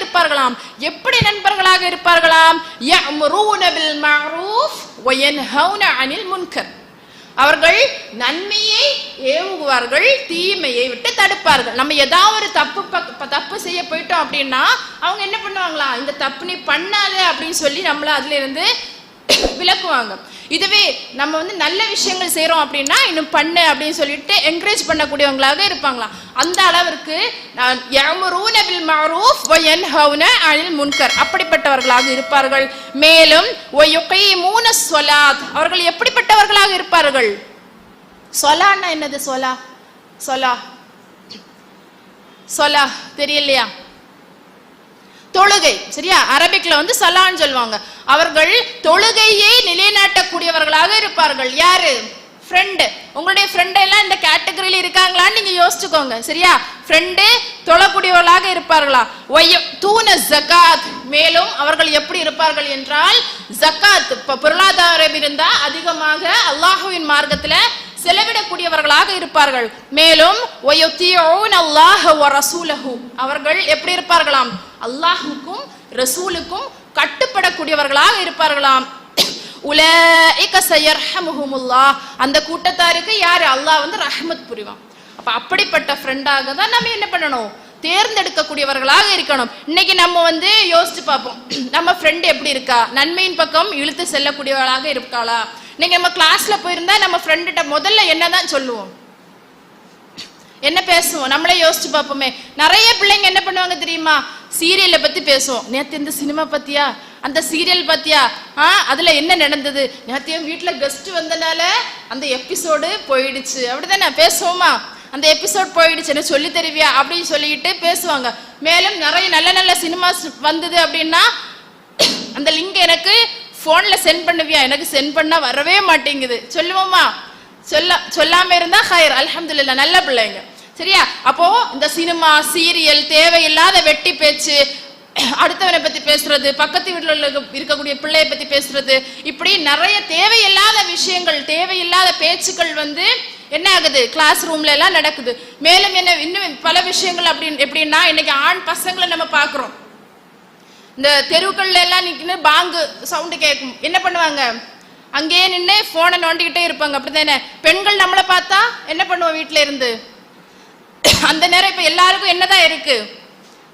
இருப்பார்களாம்? எப்படி நண்பர்களாக இருப்பார்களாம்? அனில் முன்கர் அவர்கள் நன்மையை ஏவுவார்கள் தீமையை விட்டு தடுப்பார்கள். நம்ம ஏதாவது ஒரு தப்பு தப்பு செய்ய போயிட்டோம் அப்படின்னா அவங்க என்ன பண்ணுவாங்களா? இந்த தப்பு நீ பண்ணாத அப்படின்னு சொல்லி நம்மள அதுல இருந்து விளக்குவாங்க. இதுவே நம்ம வந்து நல்ல விஷயங்கள் செய்கிறோம் அப்படின்னா இன்னும் பண்ணு அப்படின்னு சொல்லிட்டு என்கரேஜ் பண்ணக்கூடியவங்களாக இருப்பாங்களாம் அந்த அளவிற்கு அனில் முன்கர். அப்படிப்பட்டவர்களாக இருப்பார்கள். மேலும் அவர்கள் எப்படிப்பட்டவர்களாக இருப்பார்கள்? சொலான்னா என்னது சொலா சொலா சொலா தெரியலையா? தொழுகை சரியா? அரபிக்ல வந்து சலான்னு சொல்லுவாங்க. அவர்கள் தொழுகையை நிலைநாட்டக்கூடியவர்களாக இருப்பார்கள். யாரு? ஃப்ரெண்டு உங்களுடைய ஃப்ரெண்டெல்லாம் இந்த கேட்டகரியில் இருக்காங்களான்னு நீங்க யோசிச்சுக்கோங்க சரியா? ஃப்ரெண்டு தொழக்கூடியவர்களாக இருப்பார்களா? ஒய்ய தூன ஜகாத் மேலும் அவர்கள் எப்படி இருப்பார்கள் என்றால் ஜக்காத் இப்போ பொருளாதாரம் இருந்தால் அதிகமாக அல்லாஹுவின் மார்க்கத்தில் செலவிடக்கூடியவர்களாக இருப்பார்கள். மேலும் ஒய்யோ அல்லாஹ் வ ரசூலஹு. அவர்கள் எப்படி இருப்பார்களாம்? அல்லாஹுக்கும் ரசூலுக்கும் கட்டுப்படக்கூடியவர்களாக இருப்பார்களாம். அந்த கூட்டத்தாருக்கு யாரு? அல்லாஹ் வந்து ரஹமத் புரிவான். அப்ப அப்படிப்பட்ட ஃப்ரெண்டாக தான் நம்ம என்ன பண்ணணும்? தேர்ந்தெடுக்கக்கூடியவர்களாக இருக்கணும். இன்னைக்கு நம்ம வந்து யோசிச்சு பார்ப்போம். நம்ம ஃப்ரெண்டு எப்படி இருக்கா? நன்மையின் பக்கம் இழுத்து செல்லக்கூடியவர்களாக இருக்காளா? இன்னைக்கு நம்ம கிளாஸ்ல போயிருந்தா நம்ம ஃப்ரெண்டுகிட்ட முதல்ல என்னதான் சொல்லுவோம்? என்ன பேசுவோம்? நம்மளே யோசிச்சு பார்ப்போமே. நிறைய பிள்ளைங்க என்ன பண்ணுவாங்க தெரியுமா? சீரியலை பத்தி பேசுவோம். நேத்து இந்த சினிமா பத்தியா? அந்த சீரியல் பார்த்தியா ஆ அதுல என்ன நடந்தது? நேத்து என் வீட்டுல கெஸ்ட் வந்தனால அந்த எபிசோடு போயிடுச்சு. அப்படிதானே? பேசுவோமா? அந்த எபிசோட் போயிடுச்சு. என்ன சொல்லி தருவியா? அப்படின்னு சொல்லிட்டு பேசுவாங்க. மேலும் நிறைய நல்ல நல்ல சினிமாஸ் வந்தது அப்படின்னா அந்த லிங்க் எனக்கு ஃபோனில் சென்ட் பண்ணுவியா? எனக்கு சென்ட் பண்ணா வரவே மாட்டேங்குது. சொல்லுவோமா? சொல்ல சொல்லாம இருந்தா ஹயர் அல்ஹம்துலில்லாஹ் நல்ல பிள்ளைங்க. சரியா? அப்போ இந்த சினிமா சீரியல் தேவையில்லாத வெட்டி பேச்சு அடுத்தவனை பத்தி பேசுறது பக்கத்து வீட்டில் உள்ள இருக்கக்கூடிய பிள்ளைய பத்தி பேசுறது இப்படி நிறைய தேவையில்லாத விஷயங்கள் தேவையில்லாத பேச்சுக்கள் வந்து என்ன ஆகுது? கிளாஸ் ரூம்ல எல்லாம் நடக்குது. மேலும் என்ன இன்னும் பல விஷயங்கள் அப்படின்னு எப்படின்னா இன்னைக்கு ஆண் பசங்களை நம்ம பாக்குறோம் இந்த தெருக்கள்ல எல்லாம் நிக்கின்னு பாங்கு சவுண்டு கேட்கும் என்ன பண்ணுவாங்க? அங்கேயே நின்று போனை நோண்டிக்கிட்டே இருப்பாங்க. அப்படிதானே பெண்கள் நம்மளை பார்த்தா என்ன பண்ணுவோம் வீட்ல இருந்து? அந்த நேரம் இப்ப எல்லாருக்கும் என்னதான் இருக்கு?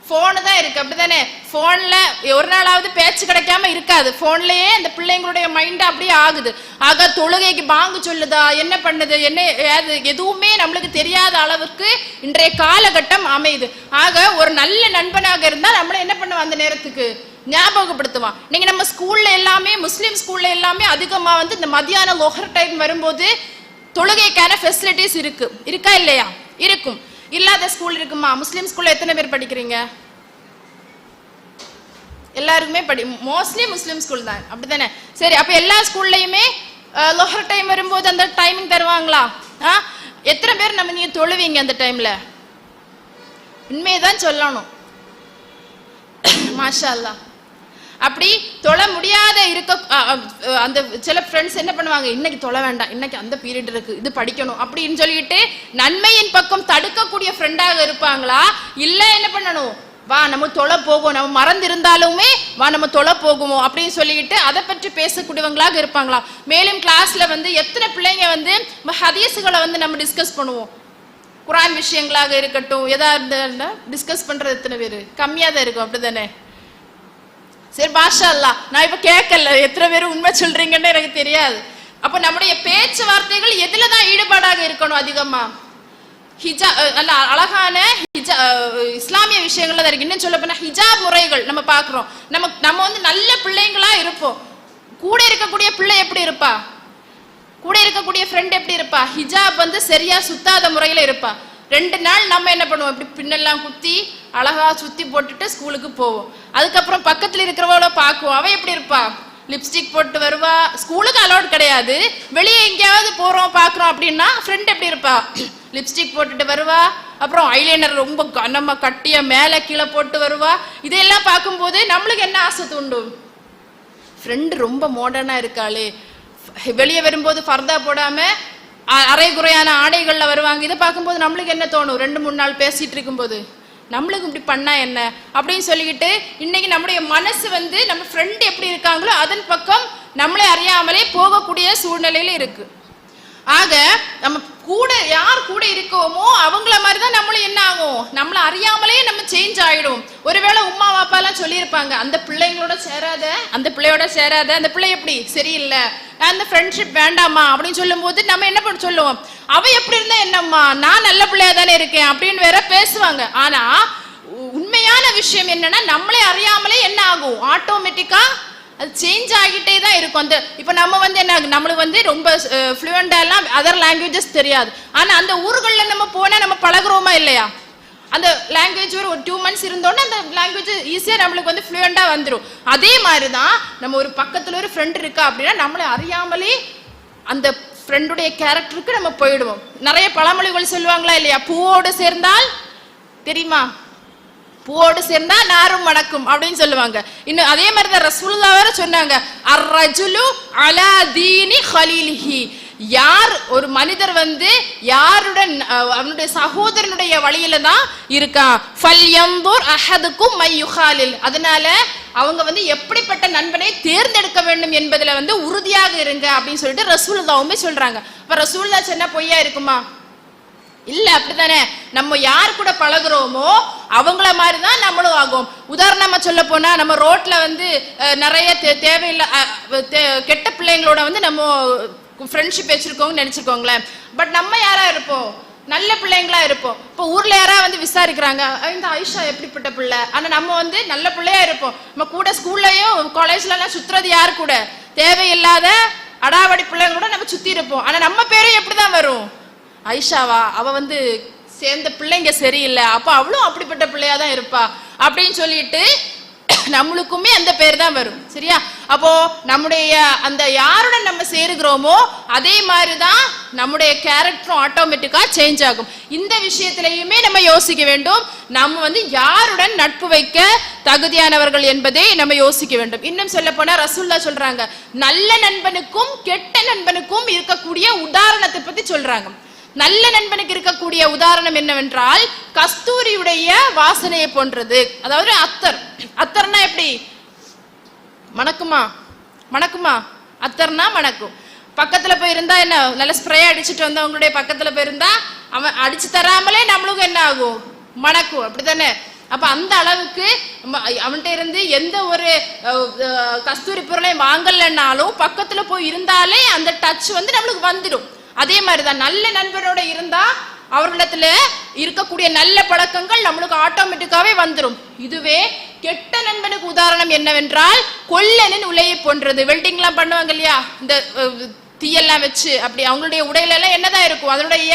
ஃபோனு தான் இருக்கு. அப்படிதானே ஃபோனில் ஒரு நாளாவது பேச்சு கிடைக்காம இருக்காது. ஃபோன்லேயே அந்த பிள்ளைங்களுடைய மைண்ட் அப்படியே ஆகுது. ஆக தொழுகைக்கு பாங்கு சொல்லுதா? என்ன பண்ணுது? என்ன அது எதுவுமே நம்மளுக்கு தெரியாத அளவுக்கு இன்றைய காலகட்டம் அமையுது. ஆக ஒரு நல்ல நண்பனாக இருந்தா நம்மள என்ன பண்ணுவோம் அந்த நேரத்துக்கு? ஞாபகப்படுத்துவான். நீங்க நம்ம ஸ்கூல்ல எல்லாமே முஸ்லீம் ஸ்கூல்ல எல்லாமே அதிகமா வந்து இந்த மதியான லொஹர் டைம் வரும்போது தொழுகைக்கான ஃபெசிலிட்டிஸ் இருக்கு. இருக்கா இல்லையா? இருக்கும். இல்லாத ஸ்கூல் இருக்குமா? முஸ்லீம் ஸ்கூல்ல எத்தனை பேர் படிக்கிறீங்க? எல்லாருக்குமே படி மோஸ்ட்லி முஸ்லீம் ஸ்கூல் தான். அப்படித்தானே? சரி அப்ப எல்லா ஸ்கூல்லையுமே லொஹர் டைம் வரும்போது அந்த டைமிங் தருவாங்களா? எத்தனை பேர் நம்ம நீங்க தொழுவீங்க அந்த டைம்ல உண்மையை தான் சொல்லணும். மாஷா அல்லா அப்படி தொழ முடியாத இருக்க அந்த சில ஃப்ரெண்ட்ஸ் என்ன பண்ணுவாங்க? இன்னைக்கு தொலை வேண்டாம். இன்னைக்கு அந்த பீரியட் இருக்கு. இது படிக்கணும். அப்படின்னு சொல்லிட்டு நன்மையின் பக்கம் தடுக்கக்கூடிய ஃப்ரெண்டாக இருப்பாங்களா? இல்ல என்ன பண்ணணும்? வா நம்ம தொலை போகும் நம்ம மறந்து இருந்தாலுமே வா நம்ம தொலை போகுமோ அப்படின்னு சொல்லிட்டு அதை பற்றி பேசக்கூடியவங்களாக இருப்பாங்களா? மேலும் கிளாஸ்ல வந்து எத்தனை பிள்ளைங்க வந்து ஹதீஸுகளை வந்து நம்ம டிஸ்கஸ் பண்ணுவோம்? குரான் விஷயங்களாக இருக்கட்டும் எதா இருந்தா டிஸ்கஸ் பண்றது எத்தனை பேர்? கம்மியா தான் இருக்கும். அப்படிதானே சரி பாஷா அல்லா நான் இப்ப கேட்கல. எத்தனை பேர் உண்மை சொல்றீங்கன்னு எனக்கு தெரியாது. அப்ப நம்முடைய பேச்சுவார்த்தைகள் எதில் தான் ஈடுபாடாக இருக்கணும் அதிகமா? ஹிஜா அஹ் நல்ல அழகான ஹிஜா இஸ்லாமிய விஷயங்கள்ல தான் இருக்கு. இன்னும் சொல்ல போனா ஹிஜாப் முறைகள் நம்ம பார்க்குறோம். நம்ம நம்ம வந்து நல்ல பிள்ளைங்களா இருப்போம். கூட இருக்கக்கூடிய பிள்ளை எப்படி இருப்பா? கூட இருக்கக்கூடிய ஃப்ரெண்ட் எப்படி இருப்பா? ஹிஜாப் வந்து சரியா சுத்தாத முறையில இருப்பா. ரெண்டு நாள் நம்ம என்ன பண்ணுவோம்? இப்படி பின்னெல்லாம் குத்தி அழகா சுத்தி போட்டுட்டு ஸ்கூலுக்கு போவோம். அதுக்கப்புறம் பக்கத்துல இருக்கிறவளோ பார்க்குவோம். அவன் எப்படி இருப்பா? லிப்ஸ்டிக் போட்டு வருவா. ஸ்கூலுக்கு அலோட் கிடையாது. வெளியே எங்கேயாவது போறோம் பார்க்குறோம் அப்படின்னா ஃப்ரெண்ட் எப்படி இருப்பா? லிப்ஸ்டிக் போட்டுட்டு வருவா. அப்புறம் ஐலைனர் ரொம்ப நம்ம கட்டிய மேலே கீழே போட்டு வருவா. இதையெல்லாம் பார்க்கும்போது நம்மளுக்கு என்ன ஆசை தூண்டும்? ஃப்ரெண்டு ரொம்ப மாடர்னா இருக்காளே. வெளியே வரும்போது ஃபர்தா போடாம அரை குறையான ஆடைகளில் வருவாங்க. இதை பார்க்கும்போது நம்மளுக்கு என்ன தோணும்? ரெண்டு மூணு நாள் பேசிட்டு இருக்கும்போது நம்மளுக்கு இப்படி பண்ணால் என்ன? அப்படின்னு சொல்லிக்கிட்டு இன்னைக்கு நம்முடைய மனசு வந்து நம்ம ஃப்ரெண்டு எப்படி இருக்காங்களோ அதன் பக்கம் நம்மளே அறியாமலே போகக்கூடிய சூழ்நிலையில இருக்கு. ஆக நம்ம கூட யார் கூட இருக்கோமோ அவங்கள மாதிரி தான் நம்மளும் என்ன ஆகும்? நம்மளை அறியாமலே நம்ம சேஞ்ச் ஆயிடும். ஒருவேளை உமா அப்பா எல்லாம் சொல்லியிருப்பாங்க அந்த பிள்ளைங்களோட சேராத அந்த பிள்ளையோட சேராத அந்த பிள்ளை எப்படி? சரியில்லை. அந்த ஃப்ரெண்ட்ஷிப் வேண்டாமா அப்படின்னு சொல்லும்போது நம்ம என்ன பண்ண சொல்லுவோம் அவ எப்படி இருந்தா என்னம்மா? நான் நல்ல பிள்ளையா தானே இருக்கேன். அப்படின்னு வேற பேசுவாங்க. ஆனா உ- உண்மையான விஷயம் என்னன்னா நம்மளே அறியாமலே என்ன ஆகும்? ஆட்டோமேட்டிக்கா அது சேஞ்ச் ஆகிட்டே தான் இருக்கும். அந்த இப்போ நம்ம வந்து என்ன நம்மளுக்கு வந்து ரொம்ப ஃப்ளூயண்டாலாம் அதர் லாங்குவேஜஸ் தெரியாது. ஆனால் அந்த ஊர்களில் நம்ம போனால் நம்ம பழகுறோமா இல்லையா? அந்த லாங்குவேஜ் ஒரு டூ மந்த்ஸ் இருந்தோன்னே அந்த லாங்குவேஜ் ஈஸியாக நம்மளுக்கு வந்து ஃப்ளூயண்டாக வந்துடும் அதே மாதிரி தான் நம்ம ஒரு பக்கத்தில் ஒரு ஃப்ரெண்ட் இருக்கா அப்படின்னா நம்மளை அறியாமலே அந்த ஃப்ரெண்டுடைய கேரக்டருக்கு நம்ம போயிடுவோம். நிறைய பழமொழிகள் சொல்லுவாங்களா இல்லையா? பூவோடு சேர்ந்தால் தெரியுமா? பூவோடு சேர்ந்தா நாரும் மணக்கும் அப்படின்னு சொல்லுவாங்க. இன்னும் அதே மாதிரி தான் ரசூலுல்லா வேற சொன்னாங்க. அர்ரஜுலு அலா தீனி ஹலீலிஹி. யார் ஒரு மனிதர் வந்து யாருடன் அவனுடைய சகோதரனுடைய வழியில தான் இருக்கான் ஃபல் அஹதுக்கும் மையுஹாலில் அதனால அவங்க வந்து எப்படிப்பட்ட நண்பனை தேர்ந்தெடுக்க வேண்டும் என்பதுல வந்து உறுதியாக இருங்க அப்படின்னு சொல்லிட்டு ரசூலுல்லாவுமே சொல்றாங்க. அப்ப ரசூலுல்லா சொன்னா பொய்யா இருக்குமா? இல்ல அப்படித்தானே? நம்ம யார் கூட பழகுறோமோ அவங்கள மாதிரி தான் நம்மளும் ஆகும். உதாரணமா சொல்ல போனா நம்ம ரோட்ல வந்து நிறைய தே- கெட்ட பிள்ளைங்களோட வந்து நம்ம ஃப்ரெண்ட்ஷிப் வச்சிருக்கோங்கன்னு நினைச்சுக்கோங்களேன். பட் நம்ம யாரா இருப்போம்? நல்ல பிள்ளைங்களா இருப்போம். இப்போ ஊர்ல யாரா வந்து விசாரிக்கிறாங்க? இந்த ஆயுஷா எப்படிப்பட்ட பிள்ளை? ஆனா நம்ம வந்து நல்ல பிள்ளையா இருப்போம். நம்ம கூட ஸ்கூல்லயும் காலேஜ்ல எல்லாம் சுத்துறது யார் கூட? தேவையில்லாத அடாவடி பிள்ளைங்க கூட நம்ம சுத்தி இருப்போம். ஆனா நம்ம பேரும் எப்படிதான் வரும்? ஐஷாவா அவ வந்து சேர்ந்த பிள்ளைங்க சரியில்லை. அப்ப அவளும் அப்படிப்பட்ட பிள்ளையா தான் இருப்பா. அப்படின்னு சொல்லிட்டு நம்மளுக்குமே அந்த பேர் தான் வரும். சரியா? அப்போ நம்முடைய அந்த யாருடன் நம்ம சேருகிறோமோ அதே மாதிரி தான் நம்முடைய கேரக்டரும் ஆட்டோமேட்டிக்கா சேஞ்ச் ஆகும். இந்த விஷயத்திலையுமே நம்ம யோசிக்க வேண்டும். நம்ம வந்து யாருடன் நட்பு வைக்க தகுதியானவர்கள் என்பதை நம்ம யோசிக்க வேண்டும். இன்னும் சொல்ல போனா ரசுல்லா சொல்றாங்க நல்ல நண்பனுக்கும் கெட்ட நண்பனுக்கும் இருக்கக்கூடிய உதாரணத்தை பத்தி சொல்றாங்க. நல்ல நண்பனுக்கு இருக்கக்கூடிய உதாரணம் என்னவென்றால் கஸ்தூரியுடைய வாசனையை போன்றது. அதாவது அத்தர். அத்தர்னா எப்படி? மணக்குமா? மணக்குமா? அத்தர்னா மணக்கும். பக்கத்துல போய் இருந்தா என்ன நல்ல ஸ்ப்ரே அடிச்சுட்டு வந்தவங்களுடைய பக்கத்துல போய் இருந்தா அவன் அடிச்சு தராமலே நம்மளுக்கும் என்ன ஆகும்? மணக்கும். அப்படித்தானே? அப்ப அந்த அளவுக்கு அவன்கிட்ட இருந்து எந்த ஒரு கஸ்தூரி பொருளையும் வாங்கலைன்னாலும் பக்கத்துல போய் இருந்தாலே அந்த டச் வந்து நம்மளுக்கு வந்துடும். அதே மாதிரிதான் நல்ல நண்பரோட இருந்தா அவர்களிடத்துல இருக்கக்கூடிய நல்ல பழக்கங்கள் நம்மளுக்கு ஆட்டோமேட்டிக்காவே வந்துடும் இதுவே கெட்ட நண்பனுக்கு உதாரணம் என்னவென்றால் கொல்லனின் உலையை போன்றது. வெல்டிங்லாம் பண்ணுவாங்க இல்லையா? இந்த தீயெல்லாம் வச்சு அப்படி அவங்களுடைய உடையில எல்லாம் என்னதான் இருக்கும்? அதனுடைய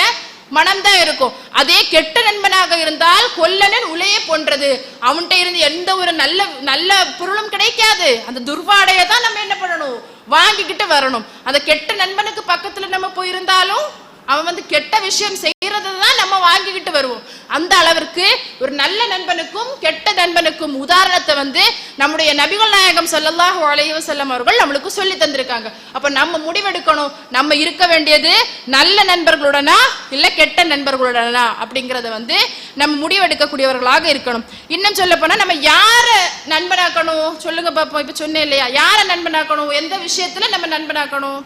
மனம் தான் இருக்கும். அதே கெட்ட நண்பனாக இருந்தால் கொல்லனன் உலையை போன்றது அவன்கிட்ட இருந்து எந்த ஒரு நல்ல நல்ல பொருளும் கிடைக்காது. அந்த துர்வாடையை தான் நம்ம என்ன பண்ணணும்? வாங்கிக்கிட்டு வரணும். அந்த கெட்ட நண்பனுக்கு பக்கத்துல நம்ம போயிருந்தாலும் அவன் வந்து கெட்ட விஷயம் செய்யறதை தான் நம்ம வாங்கிக்கிட்டு வருவோம். அந்த அளவிற்கு ஒரு நல்ல நண்பனுக்கும் கெட்ட நண்பனுக்கும் உதாரணத்தை வந்து நம்முடைய நபிகள் நாயகம் ஸல்லல்லாஹு அலைஹி செல்லம் அவர்கள் நம்மளுக்கு சொல்லி தந்திருக்காங்க. அப்ப நம்ம முடிவெடுக்கணும். நம்ம இருக்க வேண்டியது நல்ல நண்பர்களுடனா இல்ல கெட்ட நண்பர்களுடனா அப்படிங்கறத வந்து நம்ம முடிவெடுக்கக்கூடியவர்களாக இருக்கணும். இன்னும் சொல்ல போனா நம்ம யார நண்பனாக்கணும்? சொல்லுங்க பாப்போம். இப்ப சொன்னேன் இல்லையா? யார நண்பனாக்கணும்? எந்த விஷயத்துல நம்ம நண்பனாக்கணும்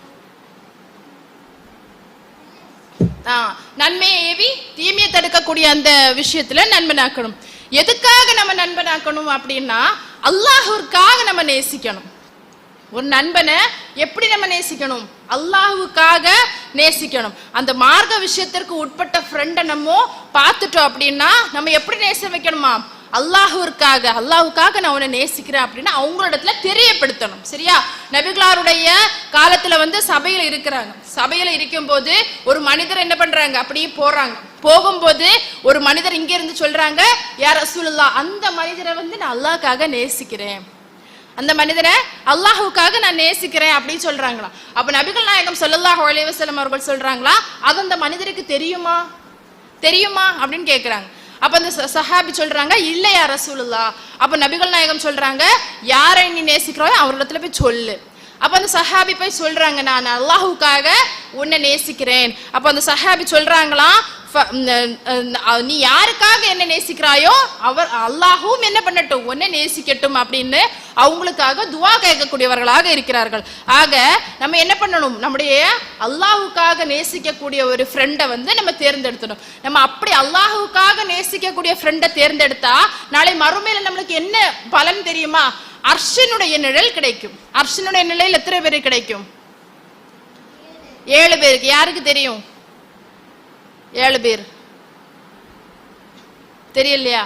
ஆ, நன்மையை ஏவி தீமையை தடுக்கக்கூடிய அந்த விஷயத்துல நண்பனாக்கணும். எதுக்காக நம்ம நண்பனாக்கணும் அப்படின்னா அல்லாஹுக்காக நம்ம நேசிக்கணும். ஒரு நண்பனை எப்படி நம்ம நேசிக்கணும்? அல்லாஹுக்காக நேசிக்கணும். அந்த மார்க்க விஷயத்திற்கு உட்பட்ட ஃப்ரெண்டை நம்ம பார்த்துட்டோம் அப்படின்னா நம்ம எப்படி நேச வைக்கணுமா? அல்லாஹுவிற்காக அல்லாஹுக்காக நான் உன்னை நேசிக்கிறேன் அப்படின்னா அவங்களிடத்துல தெரியப்படுத்தணும். சரியா? நபிகளாருடைய காலத்துல வந்து சபையில இருக்கிறாங்க. சபையில இருக்கும்போது ஒரு மனிதர் என்ன பண்றாங்க? அப்படியே போறாங்க. போகும்போது ஒரு மனிதர் இங்க இருந்து சொல்றாங்க யார் ரசூலுல்லா அந்த மனிதரை வந்து நான் அல்லாஹ்க்காக நேசிக்கிறேன். அந்த மனிதரை அல்லாஹுக்காக நான் நேசிக்கிறேன் அப்படின்னு சொல்றாங்களா அப்ப நபிகள் நாயகம் ஸல்லல்லாஹு அலைஹி அவர்கள் சொல்றாங்களா அது அந்த மனிதருக்கு தெரியுமா? தெரியுமா? அப்படின்னு கேக்குறாங்க. அப்ப அந்த ச- சஹாபி சொல்றாங்க இல்லையா ரசூலுல்லா அப்ப நபிகள் நாயகம் சொல்றாங்க யாரை நீ நேசிக்கிறோயோ அவரிடத்துல போய் சொல்லு. அப்ப அந்த சஹாபி போய் சொல்றாங்க நான் அல்லாஹுக்காக உன்னை நேசிக்கிறேன். அப்ப அந்த சஹாபி சொல்றாங்களாம் நீ யாருக்காக என்ன நேசிக்கிறாயோ அவர் அல்லாஹும் என்ன பண்ணட்டும் உன்னை நேசிக்கட்டும் அப்படின்னு அவங்களுக்காக துவா கேட்கக்கூடியவர்களாக இருக்கிறார்கள். ஆக நம்ம என்ன பண்ணணும்? நம்முடைய அல்லாஹுக்காக நேசிக்கக்கூடிய ஒரு ஃப்ரெண்டை வந்து நம்ம தேர்ந்தெடுத்தணும் நம்ம அப்படி அல்லாஹுக்காக நேசிக்கக்கூடிய ஃப்ரெண்டை தேர்ந்தெடுத்தா நாளை மறுமையில நம்மளுக்கு என்ன பலன் தெரியுமா? அர்ஷனுடைய நிழல் கிடைக்கும். அர்ஷனுடைய நிழல் எத்தனை பேர் கிடைக்கும்? ஏழு பேருக்கு. யாருக்கு தெரியும்? ஏழு பேர். தெரியலையா?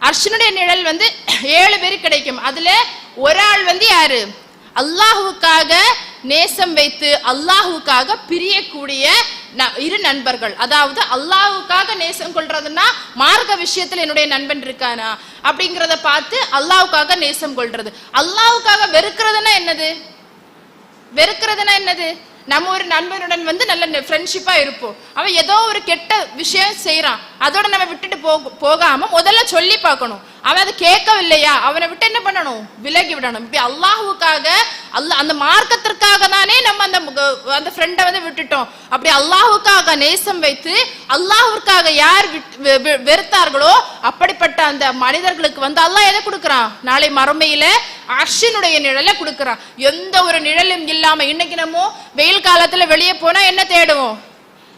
அர்ஷனுடைய நிழல் வந்து ஏழு பேர் கிடைக்கும். அதுல ஒரு ஆள் வந்து யாரு? அல்லாஹுக்காக நேசம் வைத்து அல்லாஹுக்காக பிரியக்கூடிய இரு நண்பர்கள். அதாவது அல்லாவுக்காக நேசம் கொள்றதுன்னா மார்க்க விஷயத்துல என்னுடைய நண்பன் இருக்கானா? அப்படிங்கிறத பார்த்து அல்லாவுக்காக நேசம் கொள்றது. அல்லாவுக்காக வெறுக்கிறதுனா என்னது? வெறுக்கிறதுனா என்னது? நம்ம ஒரு நண்பனுடன் வந்து நல்ல ஃப்ரெண்ட்ஷிப்பா இருப்போம். அவன் ஏதோ ஒரு கெட்ட விஷயம் செய்யறான் அதோட நம்ம விட்டுட்டு போக போகாம முதல்ல சொல்லி பார்க்கணும். அவன் அதை கேட்கவில்லையா? அவனை விட்டு என்ன பண்ணணும்? விலகி விடணும். இப்படி அல்லாஹுக்காக அல்ல அந்த மார்க்கத்திற்காக தானே நம்ம அந்த அந்த ஃப்ரெண்டை வந்து விட்டுட்டோம். அப்படி அல்லாஹுக்காக நேசம் வைத்து அல்லாஹ்வுக்காக யார் வெ- வெ- வெறுத்தார்களோ அப்படிப்பட்ட அந்த மனிதர்களுக்கு வந்து அல்லாஹ் எதை கொடுக்குறான்? நாளை மறுமையில அர்ஷினுடைய நிழலை கொடுக்குறான். எந்த ஒரு நிழலும் இல்லாம இன்னைக்கு நம்ம வெயில் காலத்துல வெளியே போனா என்ன தேடுவோம்?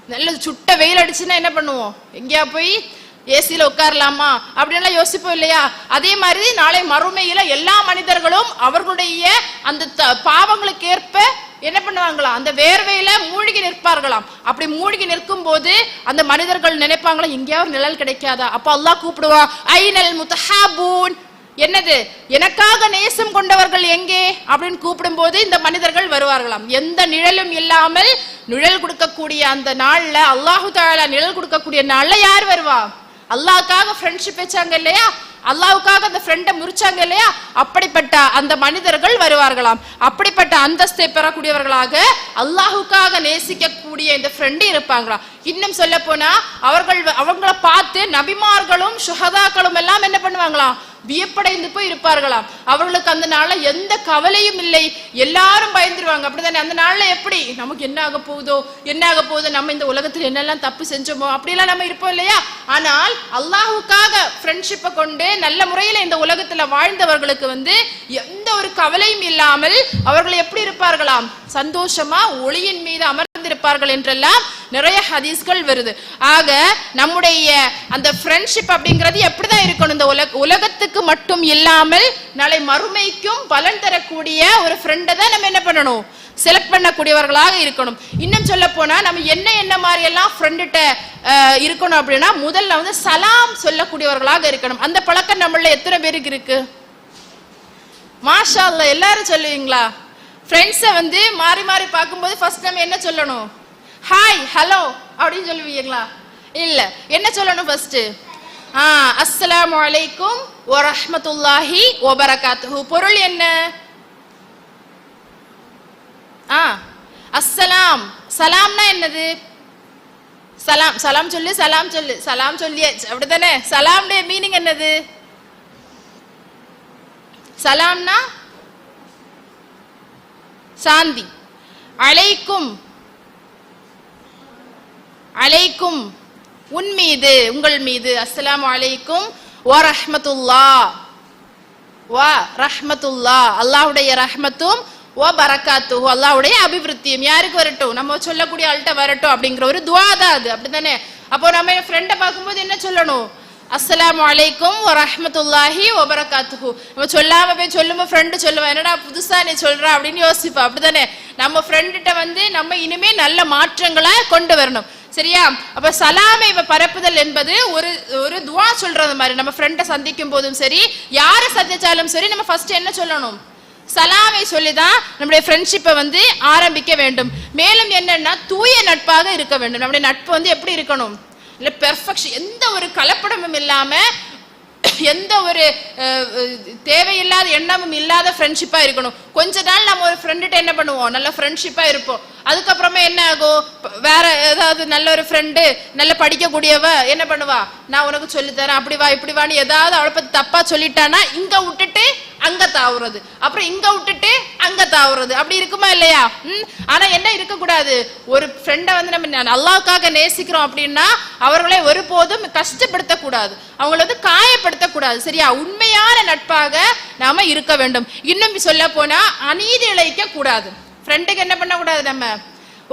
நல்ல சுட்ட வெயில் அடிச்சுன்னா என்ன பண்ணுவோம்? எங்கேயா போய் ஏசியில உட்காரலாமா? அப்படின்லாம் யோசிப்போம் இல்லையா? அதே மாதிரி நாளை மறுமையில எல்லா மனிதர்களும் அவர்களுடைய அந்த த- பாவங்களுக்கு ஏற்ப என்ன பண்ணுவாங்களாம் அந்த வேர்வையில மூழ்கி நிற்பார்களாம். அப்படி மூழ்கி நிற்கும் போது அந்த மனிதர்கள் நினைப்பாங்களா எங்கேயாவது நிழல் கிடைக்காதா? அப்ப அல்லாஹ் கூப்பிடுவா ஐநல் முத்தஹாபூன். என்னது? எனக்காக நேசம் கொண்டவர்கள் எங்கே? அப்படின்னு கூப்பிடும்போது இந்த மனிதர்கள் வருவார்களாம். எந்த நிழலும் இல்லாமல் நிழல் கொடுக்கக்கூடிய அந்த நாள்ல அல்லாஹு தாலா நிழல் கொடுக்கக்கூடிய நாள்ல யார் வருவா? அல்லாவுக்காக ஃப்ரெண்ட்ஷிப் வச்சாங்க இல்லையா? அல்லாவுக்காக அந்த ஃப்ரெண்டை முறிச்சாங்க இல்லையா? அப்படிப்பட்ட அந்த மனிதர்கள் வருவார்களாம். அப்படிப்பட்ட அந்தஸ்தை பெறக்கூடியவர்களாக அல்லாஹுக்காக நேசிக்கக்கூடிய இந்த ஃப்ரெண்டு இருப்பாங்களாம் இன்னும் சொல்ல போனா அவர்கள் அவங்கள பார்த்து நபிமார்களும் சுகதாக்களும் எல்லாம் என்ன பண்ணுவாங்களாம்? வியப்படைந்து போய் இருப்பார்களாம். அவர்களுக்கு அந்த நாள்ல எந்த கவலையும் இல்லை. எல்லாரும் பயந்துருவாங்க. அப்படிதானே அந்த நாள்ல எப்படி? நமக்கு என்ன ஆக போகுதோ? என்ன ஆக போகுதோ? நம்ம இந்த உலகத்துல என்னெல்லாம் தப்பு செஞ்சோமோ? அப்படிலாம் நம்ம இருப்போம் இல்லையா? ஆனால் அல்லாஹுக்காக ஃப்ரெண்ட்ஷிப்பை கொண்டு நல்ல முறையில இந்த உலகத்துல வாழ்ந்தவர்களுக்கு வந்து எந்த ஒரு கவலையும் இல்லாமல் அவர்கள் எப்படி இருப்பார்களாம்? சந்தோஷமா ஒளியின் மீது அமர்ந்திருப்பார்கள் என்றெல்லாம் நிறைய ஹதீஸ்கள் வருது. ஆக நம்முடைய அந்த ஃப்ரெண்ட்ஷிப் அப்படிங்கிறது எப்படிதான் இருக்கணும்? இந்த உலக உலகத்துக்கு மட்டும் இல்லாமல் நாளை மறுமைக்கும் பலன் தரக்கூடிய ஒரு ஃப்ரெண்டை தான் நம்ம என்ன பண்ணணும்? செலக்ட் பண்ணக்கூடியவர்களாக இருக்கணும். இன்னும் சொல்ல போனா நம்ம என்ன என்ன மாதிரி எல்லாம் ஃப்ரெண்டுகிட்ட இருக்கணும் அப்படின்னா முதல்ல வந்து சலாம் சொல்லக்கூடியவர்களாக இருக்கணும். அந்த பழக்கம் நம்மள எத்தனை பேருக்கு இருக்கு? மாஷா எல்லாரும் சொல்லுவீங்களா? ஃப்ரெண்ட்ஸை வந்து மாறி மாறி பார்க்கும்போது ஃபர்ஸ்ட் நம்ம என்ன சொல்லணும்? ஹாய் ஹலோ அப்படின்னு சொல்லுவீங்களா? இல்ல. என்ன சொல்லணும் ஃபர்ஸ்ட் ஆ அஸ்ஸலாமு அலைக்கும் வரஹ்மத்துல்லாஹி வபரகாத்துஹு. பொருள் என்ன? ஆ அஸ்ஸலாம். சலாம்னா என்னது? சலாம் சலாம் சொல்லு சலாம் சொல்லு. சலாம் சொல்லியாச்சு அப்படித்தானே? சலாம்டைய மீனிங் என்னது? சலாம்னா சாந்தி. அழைக்கும். அழைக்கும் உன் மீது உங்கள் மீது. அஸ்லாம் அலைக்கும். ஓ ரஹ்மத்துல்லா ஓ ரஹ்மத்துல்லா அல்லாஹுடைய ரஹ்மத்தும் ஓ பரக்காத்து அல்லாஹுடைய அபிவிருத்தியும். யாருக்கு வரட்டும்? நம்ம சொல்லக்கூடிய ஆள்கிட்ட வரட்டும் அப்படிங்கிற ஒரு துவா தான் அது. அப்படித்தானே? அப்போ நம்ம ஃப்ரெண்டை பார்க்கும்போது என்ன சொல்லணும்? அஸ்ஸலாமு அலைக்கும் வ ரஹ்மத்துல்லாஹி நம்ம சொல்லாம போய் சொல்லும்போது ஃப்ரெண்டு சொல்லுவேன் என்னடா புதுசா நீ சொல்ற? அப்படின்னு யோசிப்பா அப்படிதானே நம்ம ஃப்ரெண்டுகிட்ட வந்து நம்ம இனிமே நல்ல மாற்றங்களை கொண்டு வரணும். சரியா? அப்ப சலாமை பரப்புதல் என்பது ஒரு ஒரு துவா சொல்றது மாதிரி. நம்ம ஃப்ரெண்டை சந்திக்கும் போதும் சரி யாரை சந்திச்சாலும் சரி நம்ம ஃபர்ஸ்ட் என்ன சொல்லணும்? சலாமை சொல்லி தான் நம்முடைய ஃப்ரெண்ட்ஷிப்பை வந்து ஆரம்பிக்க வேண்டும். மேலும் என்னன்னா தூய நட்பாக இருக்க வேண்டும். நம்முடைய நட்பு வந்து எப்படி இருக்கணும்? இல்லை பெர்ஃபெக்ஷன் எந்த ஒரு கலப்படமும் இல்லாமல் எந்த ஒரு தேவையில்லாத எண்ணமும் இல்லாத ஃப்ரெண்ட்ஷிப்பாக இருக்கணும். கொஞ்ச நாள் நம்ம ஒரு ஃப்ரெண்டுகிட்ட என்ன பண்ணுவோம்? நல்ல ஃப்ரெண்ட்ஷிப்பாக இருப்போம். அதுக்கப்புறமா என்ன ஆகும்? வேற ஏதாவது நல்ல ஒரு ஃப்ரெண்டு நல்ல படிக்கக்கூடியவ என்ன பண்ணுவா? நான் உனக்கு சொல்லித்தரேன் அப்படி வா இப்படி வான்னு ஏதாவது அவளை பத்தி தப்பா சொல்லிட்டானா இங்க விட்டுட்டு அங்க தாவுறது. அப்புறம் இங்க விட்டுட்டு அங்க தாவுறது. அப்படி இருக்குமா இல்லையா? ம்? ஆனா என்ன இருக்கக்கூடாது? ஒரு ஃப்ரெண்டை வந்து நம்ம ந- நேசிக்கிறோம் அப்படின்னா அவர்களை ஒருபோதும் கஷ்டப்படுத்த கூடாது அவங்கள வந்து காயப்படுத்த கூடாது சரியா? உண்மையான நட்பாக நாம இருக்க வேண்டும். இன்னும் சொல்ல போனா அநீதி இழைக்க கூடாது. ஃப்ரெண்டுக்கு என்ன பண்ணக்கூடாது நம்ம?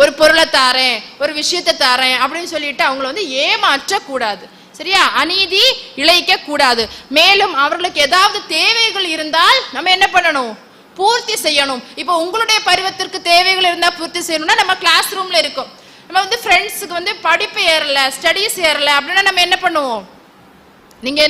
ஒரு பொருளை தாரேன் ஒரு விஷயத்தை தாரேன் அப்படின்னு சொல்லிட்டு அவங்கள வந்து ஏமாற்றக்கூடாது. சரியா? அநீதி இழைக்க கூடாது மேலும் அவர்களுக்கு ஏதாவது தேவைகள் இருந்தால் நம்ம என்ன பண்ணணும்? பூர்த்தி செய்யணும். இப்போ உங்களுடைய பருவத்திற்கு தேவைகள் இருந்தால் பூர்த்தி செய்யணும்னா நம்ம கிளாஸ் ரூம்ல இருக்கும். நம்ம வந்து ஃப்ரெண்ட்ஸுக்கு வந்து படிப்பு ஏறல ஸ்டடீஸ் ஏறல அப்படின்னா நம்ம என்ன பண்ணுவோம்? நீங்க